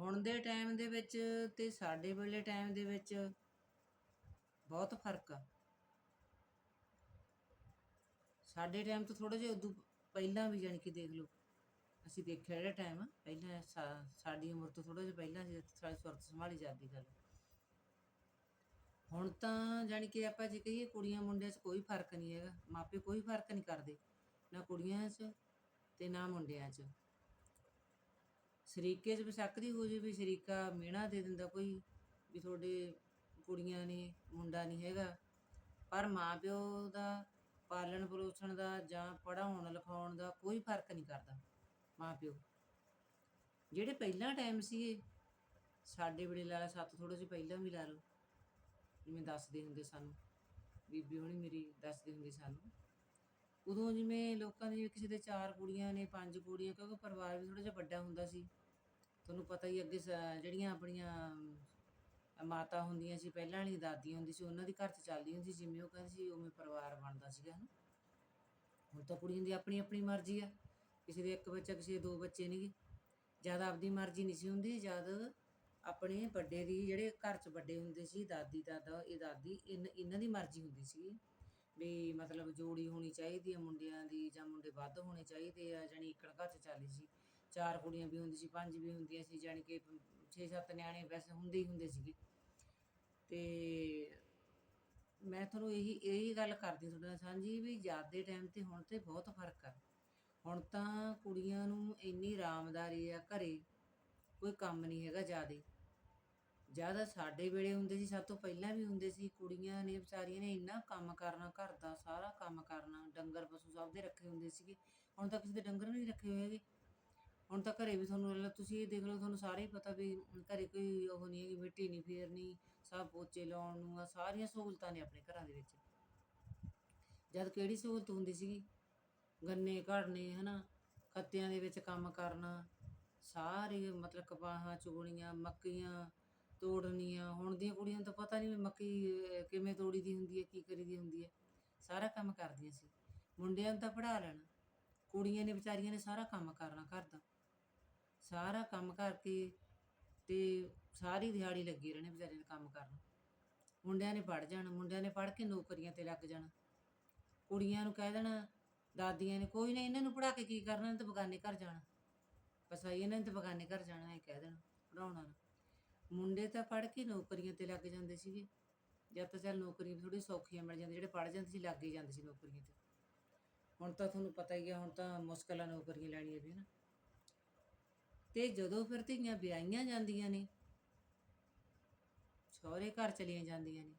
ਹੁਣ ਦੇ ਟਾਈਮ ਦੇ ਵਿੱਚ ਤੇ ਸਾਡੇ ਵੇਲੇ ਟਾਈਮ ਦੇ ਵਿੱਚ ਬਹੁਤ ਫ਼ਰਕ ਆ। ਸਾਡੇ ਟਾਈਮ ਤੋਂ ਥੋੜਾ ਜਿਹਾ ਉਦੋਂ ਪਹਿਲਾਂ ਵੀ ਜਾਣੀ ਕਿ ਦੇਖ ਲਓ, ਅਸੀਂ ਦੇਖਿਆ ਜਿਹੜਾ ਟਾਈਮ ਪਹਿਲਾਂ ਸਾ- ਸਾਡੀ ਉਮਰ ਤੋਂ ਥੋੜਾ ਜਿਹਾ ਪਹਿਲਾਂ ਸੀ, ਸਾਡੀ ਸੁਰਤ ਸੰਭਾਲੀ ਜਾਂਦੀ ਗੱਲ। ਹੁਣ ਤਾਂ ਜਾਣੀ ਕਿ ਆਪਾਂ ਜੇ ਕਹੀਏ ਕੁੜੀਆਂ ਮੁੰਡਿਆਂ 'ਚ ਕੋਈ ਫ਼ਰਕ ਨਹੀਂ ਹੈਗਾ ਮਾਪੇ ਕੋਈ ਫ਼ਰਕ ਨਹੀਂ ਕਰਦੇ, ਨਾ ਕੁੜੀਆਂ 'ਚ ਤੇ ਨਾ ਮੁੰਡਿਆਂ 'ਚ। ਸ਼ਰੀਕੇ 'ਚ ਬਸ਼ੱਕ ਦੀ ਹੋ ਜੇ ਵੀ ਸ਼ਰੀਕਾ ਮਿਹਣਾ ਦੇ ਦਿੰਦਾ ਕੋਈ, ਵੀ ਤੁਹਾਡੇ ਕੁੜੀਆਂ ਨੇ, ਮੁੰਡਾ ਨਹੀਂ ਹੈਗਾ। ਪਰ ਮਾਪਿਓ ਦਾ ਪਾਲਣ ਪੋਸ਼ਣ ਦਾ ਜਾਂ ਪੜਾਉਣ ਲਿਖਾਉਣ ਦਾ ਕੋਈ ਫ਼ਰਕ ਨਹੀਂ ਕਰਦਾ ਮਾਪਿਓ ਜਿਹੜੇ ਪਹਿਲਾਂ ਟਾਈਮ ਸੀਗੇ, ਸਾਡੇ ਵੇਲੇ ਲਾ ਲਾ ਸੱਤ ਥੋੜੇ ਜਿਹਾ ਪਹਿਲਾਂ ਵੀ ਲਾ ਲਓ ਜਿਵੇਂ ਦੱਸਦੇ ਹੁੰਦੇ ਸਾਨੂੰ, ਬੀਬੀ ਹੋਣੀ ਮੇਰੀ ਦੱਸਦੇ ਹੁੰਦੇ ਸਾਨੂੰ। ਉਦੋਂ ਜਿਵੇਂ ਲੋਕਾਂ ਦੇ ਕਿਸੇ ਦੇ ਚਾਰ ਕੁੜੀਆਂ ਨੇ, ਪੰਜ ਕੁੜੀਆਂ, ਕਿਉਂਕਿ ਪਰਿਵਾਰ ਵੀ ਥੋੜਾ ਜਿਹਾ ਵੱਡਾ ਹੁੰਦਾ ਸੀ। ਤੁਹਾਨੂੰ ਪਤਾ ਹੀ ਅੱਗੇ ਸ- ਜਿਹੜੀਆਂ ਆਪਣੀਆਂ ਮਾਤਾ ਹੁੰਦੀਆਂ ਸੀ, ਪਹਿਲਾਂ ਵਾਲੀ ਦਾਦੀ ਹੁੰਦੀ ਸੀ, ਉਹਨਾਂ ਦੀ ਘਰ 'ਚ ਚੱਲਦੀ ਹੁੰਦੀ ਸੀ, ਜਿਵੇਂ ਉਹ ਕਹਿੰਦੇ ਸੀ, ਉਵੇਂ ਪਰਿਵਾਰ ਬਣਦਾ ਸੀਗਾ, ਹਨਾ। ਹੁਣ ਤਾਂ ਕੁੜੀਆਂ ਦੀ ਆਪਣੀ ਆਪਣੀ ਮਰਜ਼ੀ ਆ, ਕਿਸੇ ਦੇ ਇੱਕ ਬੱਚਾ, ਕਿਸੇ ਦੇ ਦੋ ਬੱਚੇ ਨੇਗੇ। ਜਦ ਆਪਦੀ ਮਰਜ਼ੀ ਨਹੀਂ ਸੀ ਹੁੰਦੀ, ਜਦ ਆਪਣੇ ਵੱਡੇ ਦੀ, ਜਿਹੜੇ ਘਰ 'ਚ ਵੱਡੇ ਹੁੰਦੇ ਸੀ, ਦਾਦੀ, ਦਾਦਾ, ਇਹ ਦਾਦੀ, ਇਨ- ਇਹਨਾਂ ਦੀ ਮਰਜ਼ੀ ਹੁੰਦੀ ਸੀ। ਵੀ ਮਤਲਬ ਜੋੜੀ ਹੋਣੀ ਚਾਹੀਦੀ ਆ ਮੁੰਡਿਆਂ ਦੀ ਜਾਂ ਮੁੰਡੇ ਵੱਧ ਹੋਣੇ ਚਾਹੀਦੇ ਆ, ਜਾਣੀ ਇੱਕਣ ਘਰ 'ਚ ਚੱਲਦੀ ਸੀ। ਚਾਰ ਕੁੜੀਆਂ ਵੀ ਹੁੰਦੀ ਸੀ, ਪੰਜ ਵੀ ਹੁੰਦੀਆਂ ਸੀ, ਜਾਣੀ ਕਿ 6-7 ਨਿਆਣੇ ਵੈਸੇ ਹੁੰਦੇ ਹੀ ਹੁੰਦੇ ਸੀਗੇ। ਤੇ ਮੈਂ ਤੁਹਾਨੂੰ ਇਹੀ ਇਹੀ ਗੱਲ ਕਰਦੀ ਤੁਹਾਡੇ ਨਾਲ, ਸਾਂਝੀ ਵੀ ਜਦ ਦੇ ਟਾਈਮ ਤੇ ਹੁਣ ਤੇ ਬਹੁਤ ਫ਼ਰਕ ਆ। ਹੁਣ ਤਾਂ ਕੁੜੀਆਂ ਨੂੰ ਇੰਨੀ ਆਰਾਮਦਾਰੀ ਆ ਘਰੇ, ਕੋਈ ਕੰਮ ਨਹੀਂ ਹੈਗਾ ਜ਼ਿਆਦੇ। ਜ਼ਿਆਦਾ ਸਾਡੇ ਵੇਲੇ ਹੁੰਦੇ ਸੀ, ਸਭ ਤੋਂ ਪਹਿਲਾਂ ਵੀ ਹੁੰਦੇ ਸੀ, ਕੁੜੀਆਂ ਨੇ, ਵਿਚਾਰੀਆਂ ਨੇ ਇੰਨਾ ਕੰਮ ਕਰਨਾ, ਘਰ ਦਾ ਸਾਰਾ ਕੰਮ ਕਰਨਾ, ਡੰਗਰ ਪਸ਼ੂ ਸਭ ਦੇ ਰੱਖੇ ਹੁੰਦੇ ਸੀਗੇ। ਹੁਣ ਤਾਂ ਕਿਸੇ ਦੇ ਡੰਗਰ ਨਹੀਂ ਰੱਖੇ ਹੋਏ ਹੈਗੇ। ਹੁਣ ਤਾਂ ਘਰੇ ਵੀ ਤੁਹਾਨੂੰ ਲੈ, ਤੁਸੀਂ ਇਹ ਦੇਖ ਲਓ, ਤੁਹਾਨੂੰ ਸਾਰੇ ਹੀ ਪਤਾ ਵੀ ਘਰੇ ਕੋਈ ਉਹ ਨਹੀਂ ਹੈਗੀ, ਮਿੱਟੀ ਨਹੀਂ ਫੇਰਨੀ, ਸਭ ਪੋਚੇ ਲਾਉਣ ਨੂੰ ਆ ਸਾਰੀਆਂ ਸਹੂਲਤਾਂ ਨੇ ਆਪਣੇ ਘਰਾਂ ਦੇ ਵਿੱਚ। ਜਦ ਕਿਹੜੀ ਸਹੂਲਤ ਹੁੰਦੀ ਸੀਗੀ? ਗੰਨੇ ਘੜਨੇ, ਹਨਾ, ਖੱਤਿਆਂ ਦੇ ਵਿੱਚ ਕੰਮ ਕਰਨਾ, ਸਾਰੇ ਮਤਲਬ ਕਪਾਹਾਂ ਚੁਗਣੀਆਂ, ਮੱਕੀਆਂ ਤੋੜਨੀਆਂ, ਹੁਣ ਦੀਆਂ ਕੁੜੀਆਂ ਨੂੰ ਤਾਂ ਪਤਾ ਨਹੀਂ ਵੀ ਮੱਕੀ ਕਿਵੇਂ ਤੋੜੀ ਦੀ ਹੁੰਦੀ ਹੈ, ਕੀ ਕਰੀ ਦੀ ਹੁੰਦੀ ਹੈ। ਸਾਰਾ ਕੰਮ ਕਰਦੀਆਂ ਸੀ। ਮੁੰਡਿਆਂ ਨੂੰ ਤਾਂ ਪੜ੍ਹਾ ਲੈਣਾ। ਕੁੜੀਆਂ ਨੇ, ਵਿਚਾਰੀਆਂ ਨੇ ਸਾਰਾ ਕੰਮ ਕਰਨਾ ਘਰ ਦਾ। ਸਾਰਾ ਕੰਮ ਕਰਕੇ ਤੇ ਸਾਰੀ ਦਿਹਾੜੀ ਲੱਗੀ ਰਹਿਣੇ ਵਿਚਾਰੇ ਨੇ ਕੰਮ ਕਰਨ। ਮੁੰਡਿਆਂ ਨੇ ਪੜ ਜਾਣਾ, ਮੁੰਡਿਆਂ ਨੇ ਪੜ ਕੇ ਨੌਕਰੀਆਂ ਤੇ ਲੱਗ ਜਾਣਾ। ਕੁੜੀਆਂ ਨੂੰ ਕਹਿ ਦੇਣਾ, ਦਾਦੀਆਂ ਨੇ ਕੋਈ ਨਾ ਇਹਨਾਂ ਨੂੰ ਪੜਾ ਕੇ ਕੀ ਕਰਨਾ, ਇਹਨੇ ਬਗਾਨੇ ਘਰ ਜਾਣਾ। ਬਸ ਆਈ ਇਹਨਾਂ ਨੇ ਤਾਂ ਬਗਾਨੇ ਘਰ ਜਾਣਾ, ਇਹ ਕਹਿ ਦੇਣਾ ਪੜਾਉਣਾ ਨਾ ਮੁੰਡੇ ਤਾਂ ਪੜ ਕੇ ਨੌਕਰੀਆਂ ਤੇ ਲੱਗ ਜਾਂਦੇ ਸੀਗੇ। ਜਦ ਤਾਂ ਚੱਲ ਨੌਕਰੀਆਂ ਥੋੜੀ ਸੌਖੀਆਂ ਮਿਲ ਜਾਂਦੀਆਂ, ਜਿਹੜੇ ਪੜ ਜਾਂਦੇ ਸੀ, ਲੱਗ ਹੀ ਜਾਂਦੇ ਸੀ ਨੌਕਰੀਆਂ ਤੇ। ਹੁਣ ਤਾਂ ਤੁਹਾਨੂੰ ਪਤਾ ਹੀ ਆ, ਹੁਣ ਤਾਂ ਮੁਸ਼ਕਲਾਂ ਨੌਕਰੀਆਂ ਲੈਣੀਆਂ ਵੀ ਨਾ। ਤੇ ਜਦੋਂ ਫਿਰ ਧੀਆਂ ਵਿਆਹੀਆਂ ਜਾਂਦੀਆਂ ਨੇ, ਸਹੁਰੇ ਘਰ ਚਲੀਆਂ ਜਾਂਦੀਆਂ ਨੇ,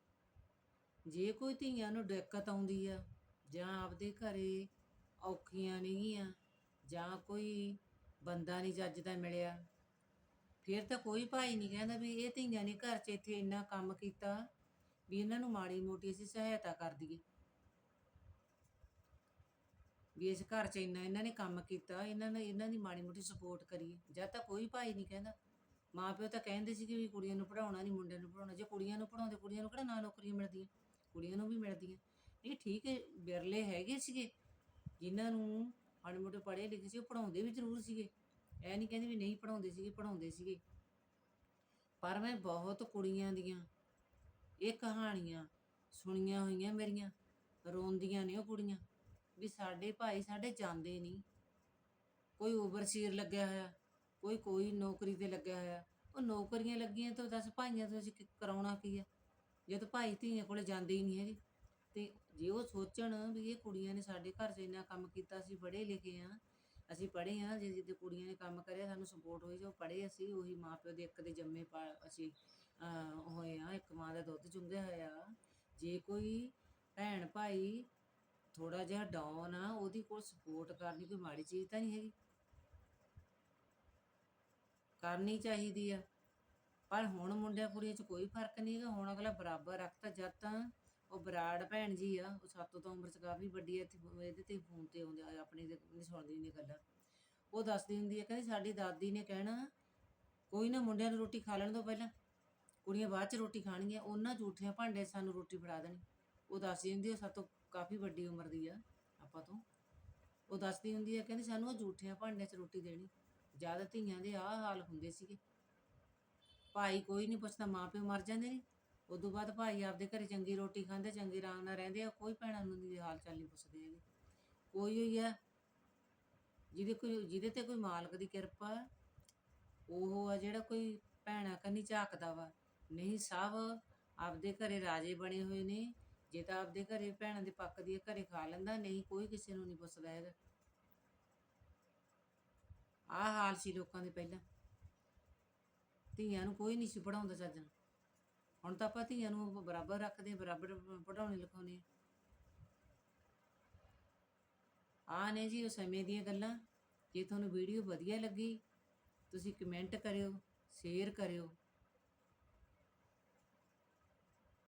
ਜੇ ਕੋਈ ਧੀਆਂ ਨੂੰ ਦਿੱਕਤ ਆਉਂਦੀ ਆ, ਜਾਂ ਆਪਦੇ ਘਰੇ ਔਖੀਆਂ ਨੇਗੀਆਂ, ਜਾਂ ਕੋਈ ਬੰਦਾ ਨਹੀਂ ਜੱਜ ਦਾ ਮਿਲਿਆ, ਫਿਰ ਤਾਂ ਕੋਈ ਭਾਈ ਨਹੀਂ ਕਹਿੰਦਾ ਵੀ ਇਹ ਧੀਆਂ ਨੇ ਘਰ 'ਚ ਇੱਥੇ ਇੰਨਾ ਕੰਮ ਕੀਤਾ ਵੀ ਇਹਨਾਂ ਨੂੰ ਮਾੜੀ ਮੋਟੀ ਅਸੀਂ ਸਹਾਇਤਾ ਕਰ ਦਈਏ। ਵੀ ਇਸ ਘਰ 'ਚ ਇੰਨਾ ਇਹਨਾਂ ਨੇ ਕੰਮ ਕੀਤਾ, ਇਹਨਾਂ ਨੇ, ਇਹਨਾਂ ਦੀ ਮਾੜੀ ਮੋਟੀ ਸਪੋਰਟ ਕਰੀਏ ਜਦ ਤਾਂ ਕੋਈ ਭਾਈ ਨਹੀਂ ਕਹਿੰਦਾ। ਮਾਂ ਪਿਓ ਤਾਂ ਕਹਿੰਦੇ ਸੀ ਕਿ ਵੀ ਕੁੜੀਆਂ ਨੂੰ ਪੜਾਉਣਾ ਨਹੀਂ ਮੁੰਡਿਆਂ ਨੂੰ ਪੜਾਉਣਾ ਜੇ ਕੁੜੀਆਂ ਨੂੰ ਪੜਾਉਂਦੇ ਕੁੜੀਆਂ ਨੂੰ ਕਿਹੜਾ ਨਾ ਨੌਕਰੀਆਂ ਮਿਲਦੀਆਂ? ਕੁੜੀਆਂ ਨੂੰ ਵੀ ਮਿਲਦੀਆਂ। ਇਹ ਠੀਕ ਹੈ ਬਿਰਲੇ ਹੈਗੇ ਸੀਗੇ। ਜਿਨ੍ਹਾਂ ਨੂੰ ਮਾੜੇ ਮੋਟੇ ਪੜ੍ਹੇ ਲਿਖੇ ਸੀ, ਉਹ ਪੜਾਉਂਦੇ ਵੀ ਜ਼ਰੂਰ ਸੀਗੇ। ਇਹ ਨਹੀਂ ਕਹਿੰਦੇ ਵੀ ਨਹੀਂ ਪੜਾਉਂਦੇ ਸੀਗੇ ਪੜਾਉਂਦੇ ਸੀਗੇ। ਪਰ ਮੈਂ ਬਹੁਤ ਕੁੜੀਆਂ ਦੀਆਂ ਇਹ ਕਹਾਣੀਆਂ ਸੁਣੀਆਂ ਹੋਈਆਂ ਮੇਰੀਆਂ। ਰੋਂਦੀਆਂ ਨੇ ਉਹ ਕੁੜੀਆਂ। ਵੀ ਸਾਡੇ ਭਾਈ ਸਾਡੇ ਜਾਂਦੇ ਨਹੀਂ। ਕੋਈ ਓਵਰਸੀਅਰ ਲੱਗਿਆ ਹੋਇਆ ਕੋਈ ਕੋਈ ਨੌਕਰੀ ਤੇ ਲੱਗਿਆ ਹੋਇਆ। ਉਹ ਨੌਕਰੀਆਂ ਲੱਗੀਆਂ ਤਾਂ ਦੱਸ ਭਾਈਆਂ ਤੋਂ ਅਸੀਂ ਕੀ ਕਰਾਉਣਾ ਕੀ ਆ? ਜਦ ਭਾਈ ਧੀਆਂ ਕੋਲੇ ਜਾਂਦੇ ਹੀ ਨਹੀਂ ਹੈਗੇ। ਤੇ ਜੇ ਉਹ ਸੋਚਣ ਵੀ ਇਹ ਕੁੜੀਆਂ ਨੇ ਸਾਡੇ ਘਰ 'ਚ ਇੰਨਾ ਕੰਮ ਕੀਤਾ ਅਸੀਂ ਪੜ੍ਹੇ ਲਿਖੇ ਆ ਅਸੀਂ ਪੜ੍ਹੇ ਆ ਜੇ ਜਿੱਦੇ ਕੁੜੀਆਂ ਨੇ ਕੰਮ ਕਰਿਆ ਸਾਨੂੰ ਸਪੋਰਟ ਹੋਈ ਜੋ ਪੜ੍ਹੇ ਅਸੀਂ ਉਹੀ ਮਾਪਿਓ ਦੇ ਇੱਕ ਦੇ ਜੰਮੇ ਪਾ ਅਸੀਂ ਅਹ, ਹੋਏ ਆ ਇੱਕ ਮਾਂ ਦਾ ਦੁੱਧ ਚੁੰਘਿਆ ਹੋਇਆ। ਜੇ ਕੋਈ ਭੈਣ ਭਾਈ ਥੋੜਾ ਜਿਹਾ ਡਾਊਨ ਆ, ਉਹਦੀ ਕੋਲ ਸਪੋਰਟ ਕਰਨੀ ਕੋਈ ਮਾੜੀ ਚੀਜ਼ ਤਾਂ ਨਹੀਂ ਹੈਗੀ। ਕਰਨੀ ਚਾਹੀਦੀ ਆ। ਪਰ ਹੁਣ ਮੁੰਡਿਆਂ ਕੁੜੀਆਂ 'ਚ ਕੋਈ ਫ਼ਰਕ ਨਹੀਂ ਹੈਗਾ, ਹੁਣ ਅਗਲਾ ਬਰਾਬਰ ਰੱਖਤਾ ਜਦ ਤਾਂ ਉਹ ਬਰਾੜ ਭੈਣ ਜੀ ਆ, ਉਹ ਸਾਤੋਂ ਤਾਂ ਉਮਰ 'ਚ ਕਾਫੀ ਵੱਡੀ ਆ ਇਹਦੇ ਤੇ ਫੋਨ ਤੇ ਆਉਂਦੇ ਆ, ਆਪਣੀ ਤੇ ਨਹੀਂ ਸੁਣਦੀ ਨਹੀਂ ਗੱਲਾਂ। ਉਹ ਦੱਸਦੀ ਹੁੰਦੀ ਆ, ਕਹਿੰਦੀ ਸਾਡੀ ਦਾਦੀ ਨੇ ਕਹਿਣਾ, ਕੋਈ ਨਾ ਮੁੰਡਿਆਂ ਨੂੰ ਰੋਟੀ ਖਾ ਲੈਣ ਤੋਂ ਪਹਿਲਾਂ। ਕੁੜੀਆਂ ਬਾਅਦ 'ਚ ਰੋਟੀ ਖਾਣਗੀਆਂ, ਉਹਨਾਂ ਝੂਠੀਆਂ ਭਾਂਡੇ 'ਚ ਸਾਨੂੰ ਰੋਟੀ ਫੜਾ ਦੇਣੀ। ਉਹ ਦੱਸਦੀ ਹੁੰਦੀ ਹੈ ਸਾਤੋਂ ਕਾਫੀ ਵੱਡੀ ਉਮਰ ਦੀ ਆ ਆਪਾਂ ਤੋਂ। ਉਹ ਦੱਸਦੀ ਹੁੰਦੀ ਆ, ਕਹਿੰਦੀ ਸਾਨੂੰ ਉਹ ਝੂਠੀਆਂ ਭਾਂਡਿਆਂ 'ਚ ਰੋਟੀ ਦੇਣੀ। ਜ਼ਿਆਦਾ ਧੀਆਂ ਦੇ ਆਹ ਹਾਲ ਹੁੰਦੇ ਸੀਗੇ। ਭਾਈ ਕੋਈ ਨਹੀਂ ਪੁੱਛਦਾ, ਮਾਂ ਪਿਓ ਮਰ ਜਾਂਦੇ ਨੇ। ਉਦੋਂ ਬਾਅਦ ਭਾਈ ਆਪਦੇ ਘਰੇ ਚੰਗੀ ਰੋਟੀ ਖਾਂਦੇ, ਚੰਗੇ ਆਰਾਮ ਨਾਲ ਰਹਿੰਦੇ ਆ, ਕੋਈ ਭੈਣਾਂ ਨੂੰ ਦੀ ਹਾਲ ਚਾਲ ਨਹੀਂ ਪੁੱਛਦੇ ਹੈਗੇ। ਕੋਈ ਹੋਈ ਆ, ਜਿਹਦੇ ਕੋਈ, ਜਿਹਦੇ ਤੇ ਕੋਈ ਮਾਲਕ ਦੀ ਕਿਰਪਾ ਉਹ ਆ ਜਿਹੜਾ ਕੋਈ ਭੈਣਾਂ ਕੰਨੀ ਝਾਕਦਾ ਵਾ। ਨਹੀਂ, ਸਭ ਆਪਦੇ ਘਰੇ ਰਾਜੇ ਬਣੇ ਹੋਏ ਨੇ। ਜੇ ਤਾਂ ਆਪਦੇ ਘਰੇ ਭੈਣਾਂ ਦੇ ਪੱਕ ਦੀ ਘਰੇ ਖਾ ਲੈਂਦਾ ਨਹੀਂ ਕੋਈ ਕਿਸੇ ਨੂੰ ਨਹੀਂ ਪੁੱਛਦਾ ਹੈਗਾ। ਆਹ ਹਾਲ ਸੀ ਲੋਕਾਂ ਦੇ ਪਹਿਲਾਂ। ਧੀਆਂ ਨੂੰ ਕੋਈ ਨਹੀਂ ਸੀ ਪੜਾਉਂਦਾ ਚੱਜ ਹੁਣ ਤਾਂ ਆਪਾਂ ਧੀਆਂ ਨੂੰ ਬਰਾਬਰ ਰੱਖਦੇ ਹਾਂ, ਬਰਾਬਰ ਪੜਾਉਣੇ ਲਿਖਾਉਣੇ ਆ। ਨੇ ਜੀ ਉਹ ਸਮੇਂ ਦੀਆਂ ਗੱਲਾਂ। ਜੇ ਤੁਹਾਨੂੰ ਵੀਡੀਓ ਵਧੀਆ ਲੱਗੀ ਤੁਸੀਂ ਕਮੈਂਟ ਕਰਿਓ ਸ਼ੇਅਰ ਕਰਿਓ।